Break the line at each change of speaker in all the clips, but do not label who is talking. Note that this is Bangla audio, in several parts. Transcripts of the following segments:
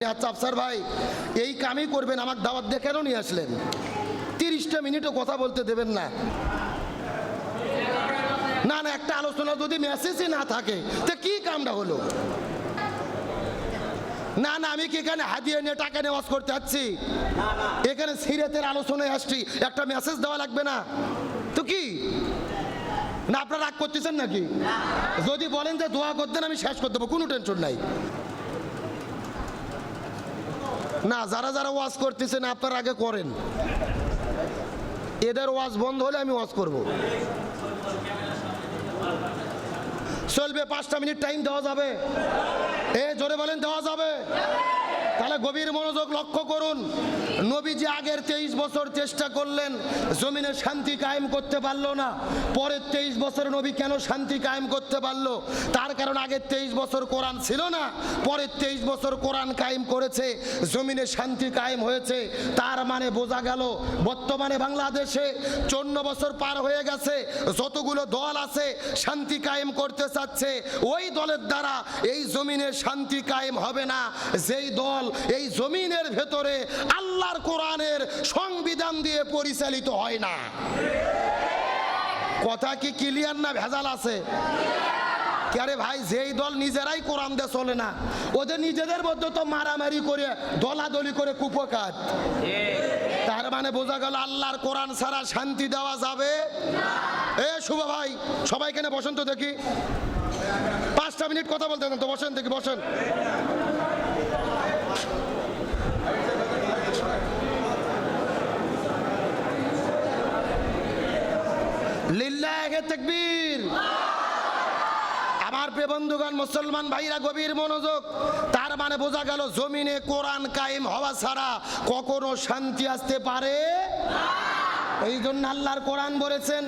আচ্ছা আফসার ভাই, এই কামই করবেন আমার দাওয়াত দিয়ে কেন নিয়ে আসলেন? তিরিশটা মিনিটও কথা বলতে দেবেন না। না না, একটা আলোচনা যদি মেসেজই না থাকে, তো কি কামটা হলো? না না, আমি কি এখানে হাতিয়ে নিয়ে টাকা নেওয়াজ করতে যাচ্ছি? এখানে সিরেতের আলোচনায় আসছি, একটা মেসেজ দেওয়া লাগবে না। তো কি? না, আপনারা রাগ করতেছেন নাকি? যদি বলেন যে দোয়া করতেন, আমি শেষ করে দেবো, কোনো টেনশন নাই। না, যারা যারা ওয়াজ করতেছেন, আপনার আগে করেন। এদের ওয়াজ বন্ধ হলে আমি ওয়াজ করব। চলবে, পাঁচটা মিনিট টাইম দেওয়া যাবে। এ, জোরে বলেন, দেওয়া যাবে? তাহলে গভীর মনোযোগ লক্ষ্য করুন। নবীজি আগের তেইশ বছর চেষ্টা করলেন, জমিনে শান্তি কায়েম করতে পারল না। পরের তেইশ বছর নবী কেন শান্তি কায়েম করতে পারল? তার কারণ আগের তেইশ বছর কোরআন ছিল না, পরের তেইশ বছর কোরআন কায়েম করেছে, জমিনে শান্তি কায়েম হয়েছে। তার মানে বোঝা গেল, বর্তমানে বাংলাদেশে চন্ন বছর পার হয়ে গেছে, যতগুলো দল আছে শান্তি কায়েম করতে চাচ্ছে, ওই দলের দ্বারা এই জমিনে শান্তি কায়েম হবে না। যেই দল এই জমিনের ভেতরে আল্লাহর কোরআনের সংবিধান দিয়ে পরিচালিত হয় না। কথা কি ক্লিয়ার না ভেজাল আছে? আরে ভাই, যেই দল নিজেরাই কোরআন দিয়ে চলে না, ওদের নিজেদের মধ্যে তো মারামারি করে, দলাদলি করে কুপকাত। তার মানে বোঝা গেল আল্লাহর কোরআন ছাড়া শান্তি দেওয়া যাবে এ শুভ ভাই, সবাই কেন বসেন তো দেখি। পাঁচটা মিনিট কথা বলতে তো, বসেন দেখি, বসেন। লিল্লাহে তাকবীর। আমার বন্ধুগণ, মুসলমান ভাইরা, গভীর মনোযোগ। তার মানে বোঝা গেল, জমিনে কোরআন কায়েম হওয়া ছাড়া কখনো শান্তি আসতে পারে এই জন্য আল্লাহর কোরআন বলেছেন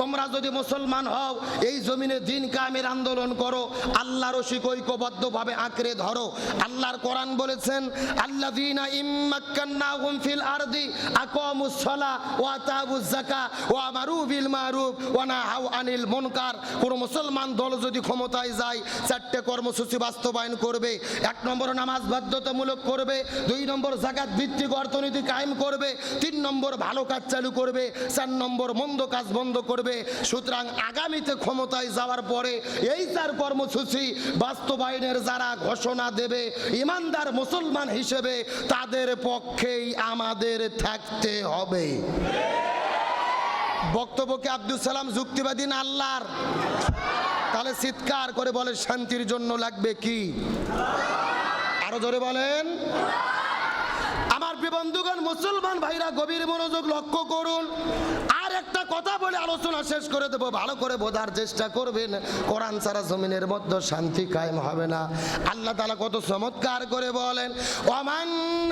তোমরা যদি মুসলমান হও, এই জমিনে দিন কায়েমের আন্দোলন করো, আল্লাহর ঐক্যবদ্ধভাবে আঁকড়ে ধরো। আল্লাহর কোরআন বলেছেন, আল্লাযীনা আরদি ওয়া মারুফ ওয়া আনিল কোন মুসলমান দল যদি ক্ষমতায় যায়, চারটে কর্মসূচি বাস্তবায়ন করবে, এক নম্বর নামাজ বাধ্যতামূলক করবে, দুই নম্বর জাকাত ভিত্তিক অর্থনীতি কায়েম করবে, তিন নম্বর ভালো কাজ চালু করবে, চার নম্বর মন্দ কাজ বন্ধ করবে। সুতরাং আগামীতে ক্ষমতায় যাওয়ার পরে এই চার কর্মসূচি বাস্তবায়নের যারা ঘোষণা দেবে, ইমানদার মুসলমান হিসেবে তাদের পক্ষেই আমাদের থাকতে হবে। বক্তব্যকে আব্দুল সালাম যুক্তিবাদী না আল্লাহর? তাহলে চিৎকার করে বলে শান্তির জন্য লাগবে কি? আরও জোরে বলেন। বন্ধুগণ, মুসলমান ভাইরা গভীর মনোযোগ লক্ষ্য করুন। আর একটা কথা বলে আলোচনা শেষ করে দেবো। ভালো করে বোঝার চেষ্টা করবেন। কোরআন সারা জমিনের মধ্যে শান্তি কায়েম হবে না। আল্লাহ তালা কত চমৎকার করে বলেন অমান্য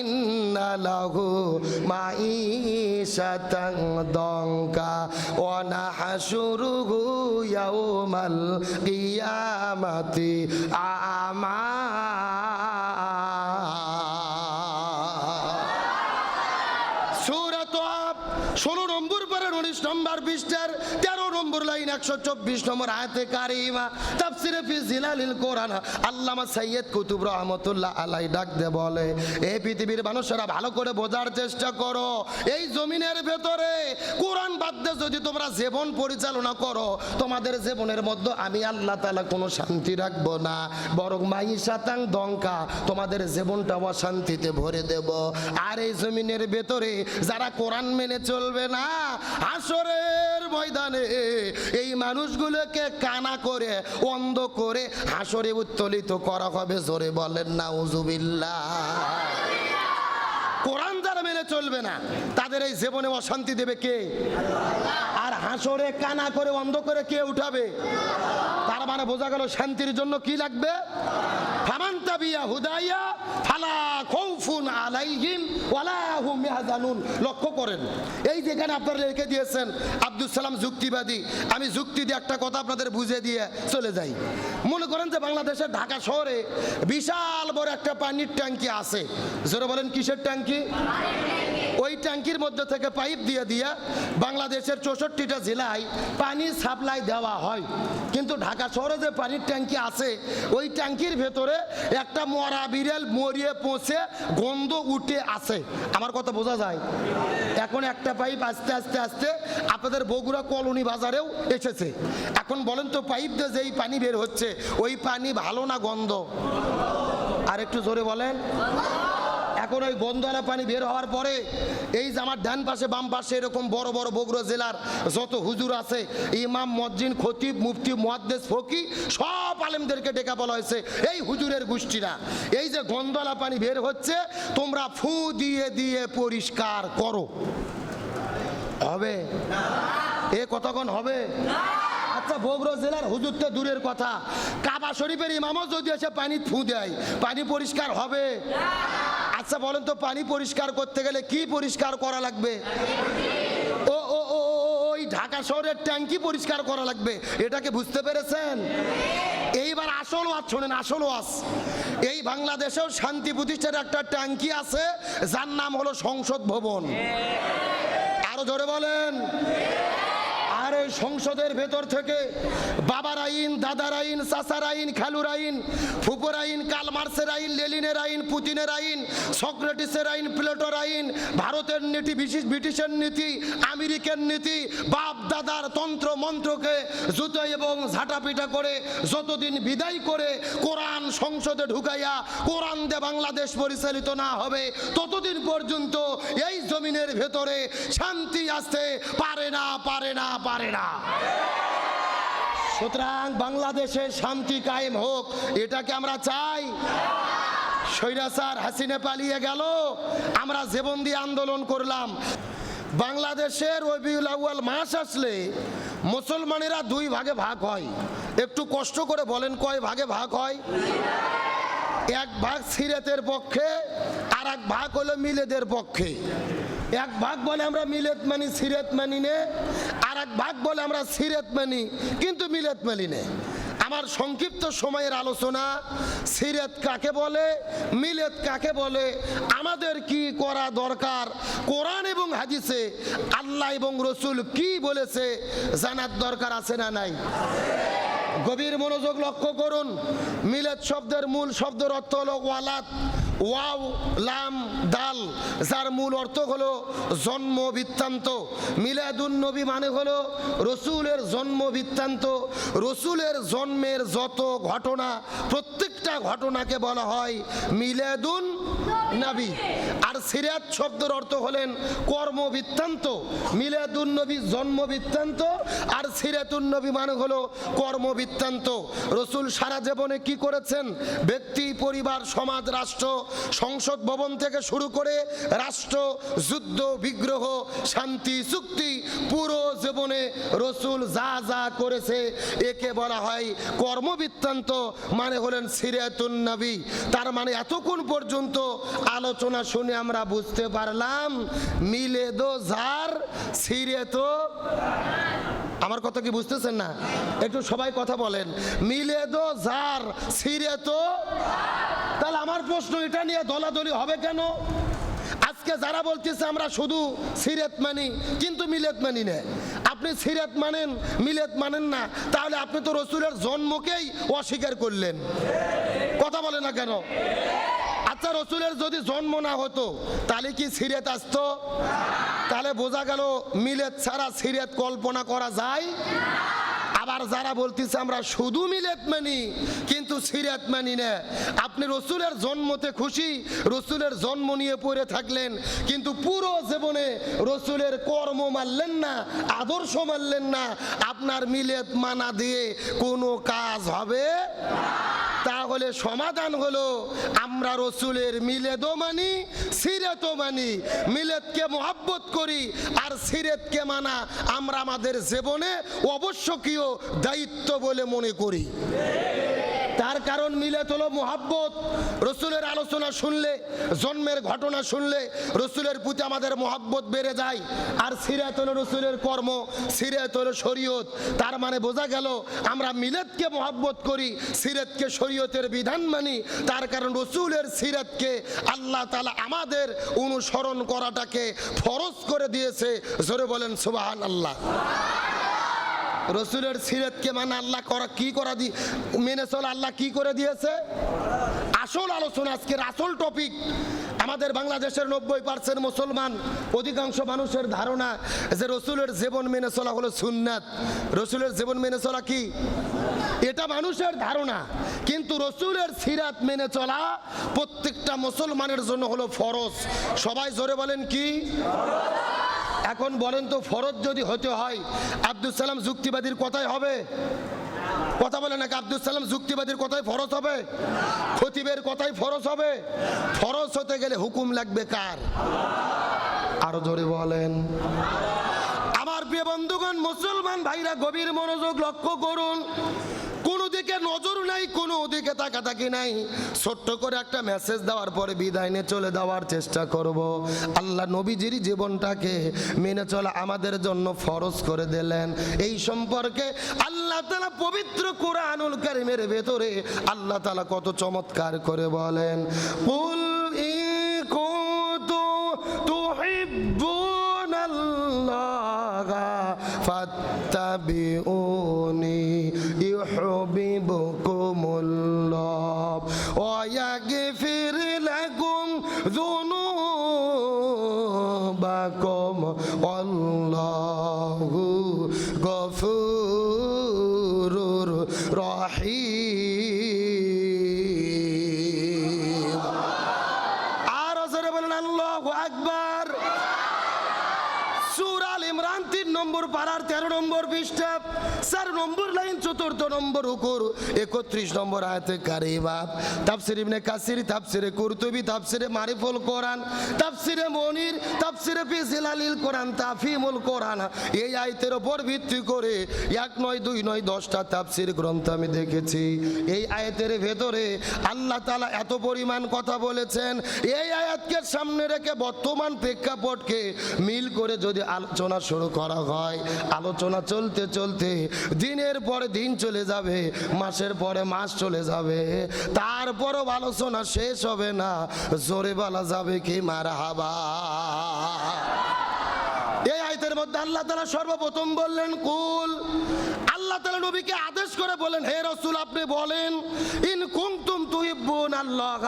ইন্না লাহু মাঈশাতান দঙ্কা ওয়া নাহশুরুহু ইয়াওমাল কিয়ামাতি আমা। সূরা আপ ১৬ নম্বর পারার ১৯ নম্বর পৃষ্ঠার ১৩ নম্বর লাইন একশো চব্বিশ নম্বর কারিমা জিলালিল কোরআন। আল্লামা সৈয়দ কুতুব রহমতুল্লাহ আলাই বলে এই পৃথিবীর মানুষেরা ভালো করে বোঝার চেষ্টা করো। এই জমিনের ভেতরে কোরআন যদি তোমরা জীবন পরিচালনা করো, তোমাদের জীবনের মধ্যে আমি আল্লাহ তাআলা কোনো শান্তি রাখব না। বরং মাই সাতাং দঙ্কা তোমাদের জীবনটা অশান্তিতে ভরে দেব। আর এই জমিনের ভেতরে যারা কোরআন মেনে চলবে না হাসরের ময়দানে এই মানুষগুলোকে কানা করে, অন্ধ করে হাসরে উত্তোলিত করা হবে। জোরে বলেন না উজুবিল্লাহ কোরআন যারা মেনে চলবে না, তাদের এই জীবনে অশান্তি দেবে কে? আর হাসরে কানা করে, অন্ধ করে কে উঠাবে? তার মানে বোঝা গেল শান্তির জন্য কি লাগবে? ফালা লক্ষ্য করেন, এই যেখানে আপনারা লিখে দিয়েছেন আব্দুল সালাম যুক্তিবাদী, আমি যুক্তি দিয়ে একটা কথা আপনাদের বুঝিয়ে দিয়ে চলে যাই। মনে করেন যে বাংলাদেশের ঢাকা শহরে বিশাল বড় একটা পানির ট্যাঙ্কি আছে। বলেন, কিসের ট্যাঙ্কি? ওই ট্যাঙ্কির মধ্যে থেকে পাইপ দিয়ে দিয়ে বাংলাদেশের চৌষট্টিটা জেলায় পানি সাপ্লাই দেওয়া হয়। কিন্তু ঢাকা শহরে যে পানির ট্যাঙ্কি আছে, ওই ট্যাঙ্কির ভেতরে একটা মরা বিড়াল মরিয়ে পৌঁছে গন্ধ উঠে আসে আমার কথা বোঝা যায়? এখন একটা পাইপ আস্তে আস্তে আস্তে আপনাদের বগুড়া কলোনি বাজারেও এসেছে। এখন বলেন তো, পাইপ দিয়ে যেই পানি বের হচ্ছে, ওই পানি ভালো না গন্ধ? আর একটু জোরে বলেন। এখন ওই গন্ধওয়ালা পানি বের হওয়ার পরে এই যে আমার ডান পাশে, বাম পাশে এরকম বড় বড় বগুড়া জেলার যত হুজুর আছে, ইমাম মজ্জিন খতিব, মুফতি, মুহাদ্দেস, ফকি, সব আলেমদেরকে ডেকা বলা হয়েছে, এই হুজুরের গোষ্ঠীরা, এই যে গন্ধওয়ালা পানি বের হচ্ছে, তোমরা ফু দিয়ে দিয়ে পরিষ্কার করো। হবে? এ কতক্ষণ হবে? আচ্ছা বগুড়া জেলার হুজুর তো দূরের কথা। কাবা শরীফের ইমামও যদি এসে পানি ফু দেয়, পানি পরিষ্কার হবে? আচ্ছা বলেন তো পানি পরিষ্কার করতে গেলে কি পরিষ্কার করা লাগবে? ও ও ও ওই ঢাকা শহরের ট্যাঙ্কি পরিষ্কার করা লাগবে। এটাকে বুঝতে পেরেছেন? এইবার আসল ওয়াজ শোনেন, আসল ওয়াজ। এই বাংলাদেশেও শান্তি প্রতিষ্ঠার একটা ট্যাঙ্কি আছে, যার নাম হলো সংসদ ভবন। আরও জোরে বলেন। এই সংসদের ভেতর থেকে বাবার আইন, দাদার আইন, চাচার আইন, খালুর আইন, ফুপুর আইন, কালমার্সের আইন, লেলিনের আইন, পুতিনের আইন, সক্রেটিসের আইন, প্লেটোর আইন, ভারতের নীতি বিশেষ ব্রিটিশের নীতি আমেরিকান নীতি, বাপ দাদার তন্ত্র মন্ত্রকে জুতো এবং ঝাঁটাপিটা করে যতদিন বিদায় করে কোরআন সংসদে ঢুকাইয়া কোরআন দে বাংলাদেশ পরিচালিত না হবে, ততদিন পর্যন্ত এই জমিনের ভেতরে শান্তি আসতে পারে না পারে না, পারে না। সুতরাং বাংলাদেশে শান্তি কায়েম হোক, এটাকে আমরা চাই। স্বৈরাচার হাসিনে পালিয়ে গেল, আমরা জীবন দিয়ে আন্দোলন করলাম। বাংলাদেশের রবিউল মাস আসলে মুসলমানেরা দুই ভাগে ভাগ হয়। একটু কষ্ট করে বলেন কয় ভাগে ভাগ হয়? এক ভাগ সিরেতের পক্ষে, আর এক ভাগ হলো মিলেদের পক্ষে। এক ভাগ বলে আমরা মিলেত মানি, সিরেত মানি নে আর এক ভাগ বলে আমরা সিরেত মানি, কিন্তু মিলেত মানি নে। আমার সংক্ষিপ্ত সময়ের আলোচনা, সিরেত কাকে বলে, মিলেত কাকে বলে, আমাদের কি করা দরকার, কোরআন এবং হাদিসে আল্লাহ এবং রসুল কি বলেছে জানার দরকার আছে না নাই? গভীর মনোযোগ লক্ষ্য করুন, মিলেত শব্দের মূল শব্দের অর্থ হলো ওয়ালাত ওয়াও, লাম, দাল, যার মূল অর্থ হলো জন্ম বৃত্তান্ত। মিলাদুন নবী মানে হলো রসুলের জন্ম বৃত্তান্ত। রসুলের জন্মের যত ঘটনা, প্রত্যেকটা ঘটনাকে বলা হয় মিলাদুন নবী। আর সিরাত শব্দের অর্থ হলেন কর্ম বৃত্তান্ত। মিলাদুন নবী জন্ম বৃত্তান্ত, আর সিরাতুন নবী মানে হলো কর্ম বৃত্তান্ত। রসুল সারা জীবনে কি করেছেন? ব্যক্তি, পরিবার, সমাজ, রাষ্ট্র সংসদ ভবন থেকে শুরু করে রাষ্ট্র, যুদ্ধ, বিগ্রহ, শান্তি, চুক্তি, পুরো জীবনে রসুল যা যা করেছে, একে বলা হয় কর্মবৃত্তান্ত মানে হলেন সিরাতুন নবী। তার মানে এতক্ষণ পর্যন্ত আলোচনা শুনে আমরা বুঝতে পারলাম, মিলে দো ঝার সিরে তো আমার কথা কি বুঝতেছেন না? একটু সবাই কথা বলেন। মিলে দো ঝার সিরে তো তাহলে আমার প্রশ্ন, এটা নিয়ে দলাদলি হবে কেন? আজকে যারা বলতেছে আমরা শুধু সিরাত মানি, কিন্তু মিলেত মানি না। আপনি সিরাত মানেন, মিলেত মানেন না, তাহলে আপনি তো রসুলের জন্মকেই অস্বীকার করলেন। কথা বলে না কেন? আচ্ছা রসুলের যদি জন্ম না হতো, তাহলে কি সিরেত আসতো? তাহলে বোঝা গেল মিলেত ছাড়া সিরেত কল্পনা করা যায়? আবার যারা বলতেছে, আমরা শুধু মিলেত মানি, কিন্তু সিরাত মানি না। আপনি রসুলের জন্মতে খুশি, রসুলের জন্ম নিয়ে পড়ে থাকলেন, কিন্তু পুরো জীবনে রসুলের কর্ম মানলেন না, আদর্শ মানলেন না। আপনার মিলেত মানা দিয়ে কোনো কাজ হবে তাহলে সমাধান হলো, আমরা রসুলের মিলেদও মানি সিরেতও মানি। মিলেতকে মোহাব্বত করি, আর সিরেতকে মানা আমরা আমাদের জীবনে অবশ্যকীয় দায়িত্ব বলে মনে করি। তার কারণ মিলে হলো মোহাব্বত। রসুলের আলোচনা শুনলে, জন্মের ঘটনা শুনলে রসুলের প্রতি আমাদের মোহাব্বত বেড়ে যায়। আর সিরাত হলো রসুলের কর্ম, সিরাত হলো শরীয়ত। তার মানে বোঝা গেল, আমরা মিলেতকে মোহাব্বত করি, সিরাতকে শরীয়তের বিধান মানি। তার কারণ রসুলের সিরাতকে আল্লাহ তালা আমাদের অনুসরণ করাটাকে ফরজ করে দিয়েছে। জোরে বলেন সুবাহান আল্লাহ রসুলের সিরাতকে মানে আল্লাহ করা কি করা মেনে চল আল্লাহ কি করে দিয়েছে? আসল আলোচনা আজকের আসল টপিক আমাদের বাংলাদেশের নব্বই পার্সেন্ট মুসলমান, অধিকাংশ মানুষের ধারণা যে রসুলের জীবন মেনে চলা হলো সুন্নাত। রসুলের জীবন মেনে চলা কি? এটা মানুষের ধারণা। কিন্তু রসুলের সিরাত মেনে চলা প্রত্যেকটা মুসলমানের জন্য হলো ফরজ। সবাই জোরে বলেন কি? এখন বলেন তো ফরজ যদি হতে হয় আব্দুল সালাম যুক্তিবাদীর কথাই হবে? কথা বলে নাকি আব্দুল সালাম যুক্তিবাদীর কথাই ফরজ হবে? খতিবের কথাই ফরজ হবে? ফরজ হতে গেলে হুকুম লাগবে কার? আরও জোরে বলেন। আমার প্রিয় বন্ধুগণ, মুসলমান ভাইরা, গভীর মনোযোগ লক্ষ্য করুন। দিকে নজর নাই, কোনো দিকে তাকাতাকি নাই। ছোট্ট করে একটা মেসেজ দেওয়ার পরে বিদায় নিয়ে চলে দেওয়ার চেষ্টা করব। আল্লাহ নবীজির জীবনটাকে মেনে চলা আমাদের জন্য ফরজ করে দিলেন। এই সম্পর্কে আল্লাহ তালা পবিত্র কোরআনুল কারিমের ভেতরে আল্লাহ তালা কত চমৎকার করে বলেন, কুল আল্লাহ ফাত্তাবিউনি ইউহিব্বুকুমুল্লাহ ওয়া ইয়াগফির লাকুম যুনুবাকুম আল্লাহু গফুরুর রহিম। আর জোরে বলেন, আল্লাহু আকবার। পাড়ার তেরো নম্বর পৃষ্ঠা, চার নম্বর লাইন, চতুর্থ নম্বর উকুর, একত্রিশ নম্বর আয়াতে কারিবাব তাফসির ইবনে কাসির, তাফসিরে কুরতুবি, তাফসিরে মারিফুল কোরআন, তাফসিরে মনির, তাফসিরে ফি জিলালিল কোরআন, তাফিমুল কোরআন। এই আয়াতের উপর ভিত্তি করে এক নয়, দুই নয়, দশটা তাফসির গ্রন্থ আমি দেখেছি। এই আয়াতের ভেতরে আল্লাহ তাআলা এত পরিমাণ কথা বলেছেন। এই আয়াতকে সামনে রেখে বর্তমান প্রেক্ষাপটকে মিল করে যদি আলোচনা শুরু করা হয় আলোচনা চলতে চলতে দিনের পর দিন চলে যাবে, মাসের পরে মাস চলে যাবে। তারপরও আলোচনা শেষ হবে না, জোরে বলা যাবে কি মারা হাবা আয়তের মধ্যে আল্লাহ তালা সর্বপ্রথম বললেন, কুল। আল্লাহ তালা নবীকে আদেশ করে বলেন হে রসুল, আপনি বলেন, ইন কুমতুম তুহিব্বুন আল্লাহ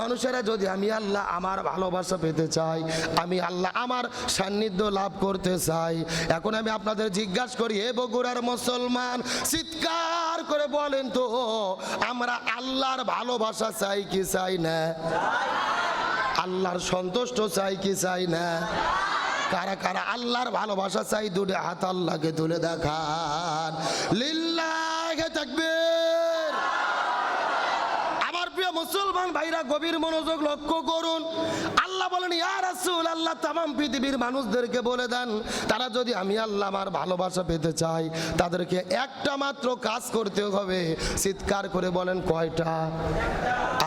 মানুষেরা, যদি আমি আল্লাহ আমার ভালোবাসা পেতে চাই, আমি আল্লাহ আমার সান্নিধ্য লাভ করতে চাই। এখন আমি আপনাদের জিজ্ঞাসা করি, হে বগুড়ার মুসলমান, চিৎকার করে বলেন তো, আমরা আল্লাহর ভালোবাসা চাই কি চাই না? আল্লাহর সন্তুষ্ট চাই কি চাই না? কারা কারা আল্লাহর ভালোবাসা চাই দুটো হাত আল্লাহকে তুলে দেখান। লিল্লাহে থাকবে মুসলমান ভাইরা, গভীর মনোযোগ লক্ষ্য করুন। আল্লাহ বলেন, ইয়া রাসূল আল্লাহ তামাম পৃথিবীর মানুষদেরকে বলে দেন, তারা যদি আমি আল্লাহ আমার ভালোবাসা পেতে চাই, তাদেরকে একটা মাত্র কাজ করতে হবে। চিৎকার করে বলেন, কয়টা?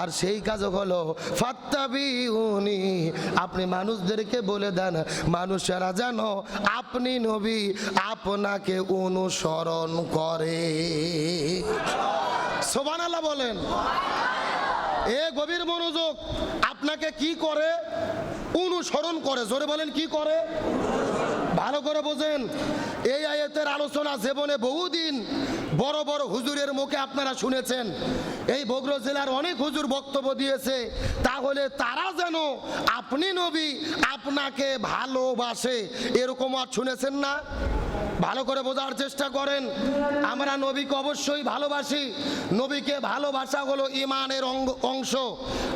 আর সেই কাজ হলো, ফাত্তাবিউনি আপনি মানুষদেরকে বলে দেন, মানুষেরা যেন আপনি নবী আপনাকে অনুসরণ করে। সোবানাল্লাহ বলেন। এ গভীর মনোযোগ। আপনাকে কি করে? অনুসরণ করে। জোরে বলেন, কি করে? ভালো করে বোঝেন। এই আয়াতের আলোচনা জীবনে বহুদিন বড় বড় হুজুরের মুখে আপনারা শুনেছেন। এই বগুড়া জেলার অনেক হুজুর বক্তব্য দিয়েছে। তাহলে তারা যেন আপনি নবী, আপনাকে ভালোবাসে। এরকম আর শুনেছেন না? ভালো করে বোঝার চেষ্টা করেন। আমরা নবীকে অবশ্যই ভালোবাসি। নবীকে ভালোবাসা হলো ইমানের অংশ।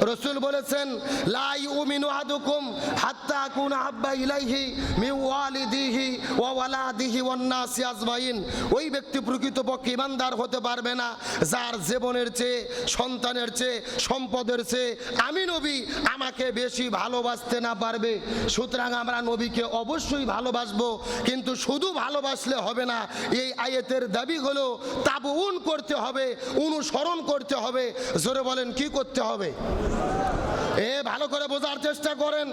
রসুল বলেছেন লাই উমিনু আদুকুম হাত্তা কুন আব্বা ইলাইহি মি ওয়ালিদিহি ওয়া ওয়ালাদিহি ওয়ান নাসি আজমাইন। ওই ব্যক্তি প্রকৃতপক্ষে ইমানদার হতে পারবে না। যার জীবনের চেয়ে, সন্তানের চেয়ে, সম্পদের চেয়ে আমি নবী, আমাকে বেশি ভালোবাসতে না পারবে। সুতরাং আমরা নবীকে অবশ্যই ভালোবাসবো। কিন্তু শুধু ভালোবাসবো আসলে হবে না। এই আয়েতের দাবি হলো তাবউন করতে হবে, অনুসরণ করতে হবে। জোরে বলেন, কি করতে হবে? এ, ভালো করে বোঝার চেষ্টা করেন।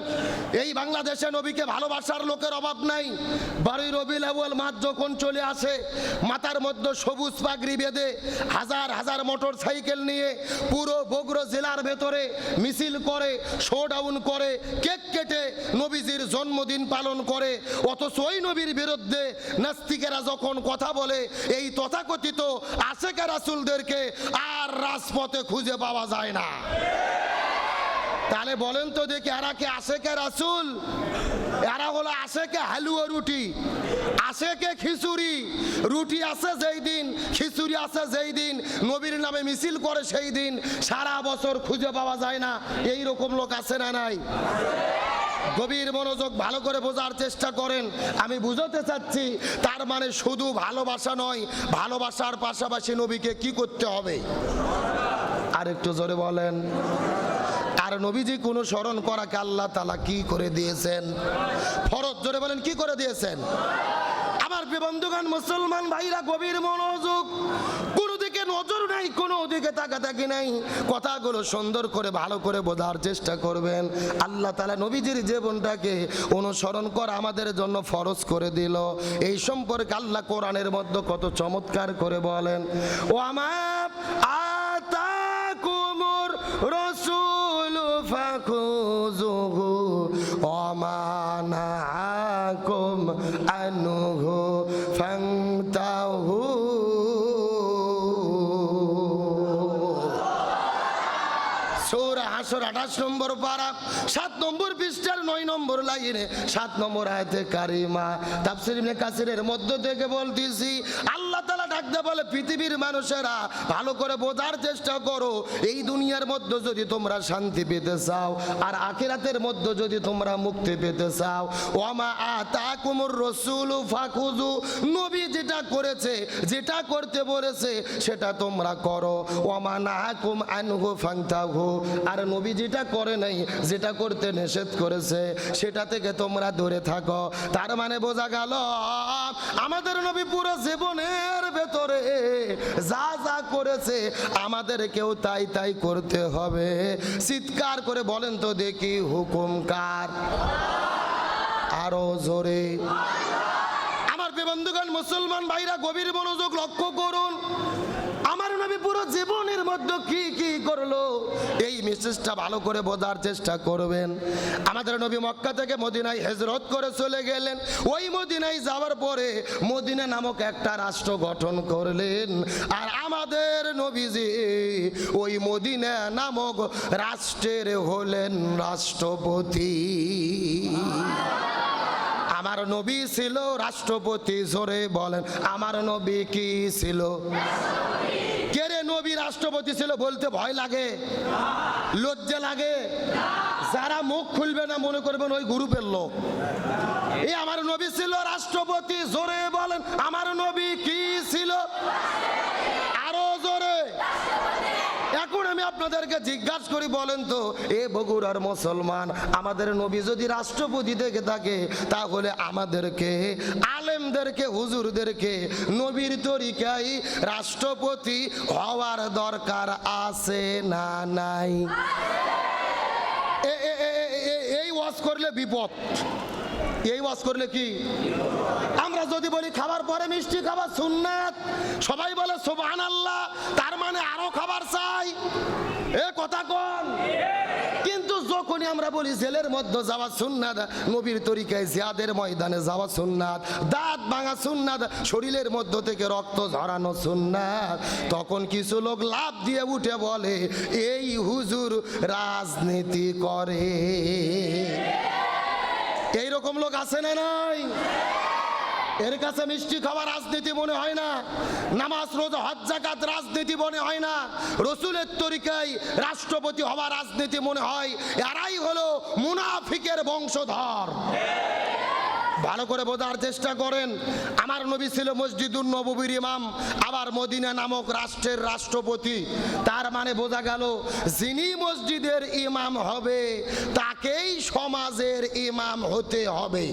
এই বাংলাদেশে নবীকে ভালোবাসার লোকের অভাব নাই। বারুই রবিল আউয়াল মাস যখন চলে আসে, মাথার মধ্যে সবুজ পাগড়ি বেঁধে হাজার হাজার মোটর সাইকেল নিয়ে পুরো বগুড়া জেলার ভেতরে মিছিল করে শো ডাউন করে, কেক কেটে নবীজির জন্মদিন পালন করে। অথচ ওই নবীর বিরুদ্ধে নাস্তিকেরা যখন কথা বলে, এই তথাকথিত আশেকা রাসুলদেরকে আর রাজপথে খুঁজে পাওয়া যায় না। তাহলে বলেন তো দেখি এরা কে আসে কে রাসুল? এরা হলো আসে কে হালুয়া রুটি আসে কে খিচুড়ি। রুটি আছে যেই দিন, খিচুড়ি আছে যেই দিন, নবীর নামে মিছিল করে সেই দিন। সারা বছর খুঁজে পাওয়া যায় না এই রকম লোক আছে না নাই? গভীর মনোযোগ ভালো করে বোঝার চেষ্টা করেন। আমি বুঝতে চাচ্ছি, তার মানে শুধু ভালোবাসা নয়, ভালোবাসার পাশাপাশি নবীকে কি করতে হবে? আর একটু জোরে বলেন। আর নবীজি কোনো স্মরণ করাকে আল্লাহ তালা কি করে দিয়েছেন? ফরজ, জোরে বলেন, কি করে দিয়েছেন? আমার বন্ধুগান মুসলমান ভাইরা, গভীর মনোযোগ নজর নাই, কোনো তাকাতাকি নাই, কথাগুলো সুন্দর করে, ভালো করে বোঝার চেষ্টা করবেন। আল্লাহ তালা নবীজির জীবনটাকে অনুসরণ করা আমাদের জন্য ফরজ করে দিল। এই সম্পর্কে আল্লাহ কোরআনের মধ্যে কত চমৎকার করে বলেন ও আমার আঠাশ নম্বর পারা সাত নম্বর পৃষ্ঠার নয় নম্বর লাইনে, সাত নম্বর আয়তে কারিমা তাপসির কাসিরের মধ্য থেকে বলতেছি আল্লাহ তাআলা ডাকতে বলে, পৃথিবীর মানুষেরা ভালো করে বোঝার চেষ্টা করো। এই দুনিয়ার মধ্যে যদি তোমরা শান্তি পেতে চাও আর আখিরাতের মধ্যে যদি তোমরা মুক্তি পেতে চাও, ওয়ামা আতাকুমুর রসুল ফাকুজু নবী যেটা করেছে, যেটা করতে বলেছে, সেটা তোমরা করো। ওয়ামা নাহাকুম আনহু ফাংতাহু আর নবী যেটা করে নাই, যেটা করতে নিষেধ করেছে, সেটা থেকে তোমরা দূরে থাকো। তার মানে বোঝা গেল, আমাদের নবী পুরো জীবনের ভেতরে যা যা করেছে আমাদের কেউ তাই তাই করতে হবে। চিৎকার করে বলেন তো দেখি হুকুম কার? আরও জোরে। আমার বন্ধুগণ, মুসলমান ভাইরা, গভীর মনোযোগ লক্ষ্য করুন। পুরো জীবনের মধ্যে কি কি করল? এই মেসেজটা ভালো করে বোঝার চেষ্টা করবেন। আমাদের নবী মক্কা থেকে মদিনায় হেজরত করে চলে গেলেন। ওই মদিনায় যাওয়ার পরে মদিনা নামক একটা রাষ্ট্র গঠন করলেন। আর আমাদের নবীজি ওই মদিনা নামক রাষ্ট্রের হলেন রাষ্ট্রপতি। আমার নবী ছিল রাষ্ট্রপতি, জোরে বলেন। আমার নবী কি ছিল? কে নবী রাষ্ট্রপতি ছিল বলতে ভয় লাগে, লজ্জা লাগে। যারা মুখ খুলবে না মনে করবেন ওই গ্রুপের লোক। এই আমার নবী ছিল রাষ্ট্রপতি, জোরে বলেন, আমার নবী কি ছিল আরও জোরে এখন আমি আপনাদেরকে জিজ্ঞাসা করি, বলেন তো, এ বগুড়ার মুসলমান, আমাদের নবী যদি রাষ্ট্রপতি থেকে থাকে, তাহলে আমাদেরকে, আলেমদেরকে, হুজুরদেরকে নবীর তরিকায় রাষ্ট্রপতি হওয়ার দরকার আছে না নাই? এই ওয়াজ করলে বিপদ। এই ওয়াজ করলে কি? আমরা যদি বলি খাবার পরে মিষ্টি খাবার সুন্নাত, সবাই বলে সোবান আল্লাহ তার মানে আরও খাবার চাই। এ কথা কোন? কিন্তু যখনই আমরা বলি জেলের মধ্যে যাওয়া সুন্নাত, নবীর তরিকায় জিয়াদের ময়দানে যাওয়া সুন্নাত, দাঁত ভাঙা সুন্নাত, শরীরের মধ্য থেকে রক্ত ঝরানো সুন্নাত, তখন কিছু লোক লাভ দিয়ে উঠে বলে, এই হুজুর রাজনীতি করে। এই রকম লোক আছে না নাই? এর কাছে মিষ্টি খাওয়া রাজনীতি মনে হয় না, নামাজ, রোজ, হজ জাকাত রাজনীতি মনে হয় না, রসুলের তরিকায় রাষ্ট্রপতি হওয়া রাজনীতি মনে হয়, এরাই হলো মুনাফিকের বংশধর। ভালো করে বোঝার চেষ্টা করেন। আমার নবী ছিল মসজিদুল নবীর ইমাম, আবার মদিনা নামক রাষ্ট্রের রাষ্ট্রপতি। তার মানে বোঝা গেল, যিনি মসজিদের ইমাম হবে, তাকেই সমাজের ইমাম হতে হবে।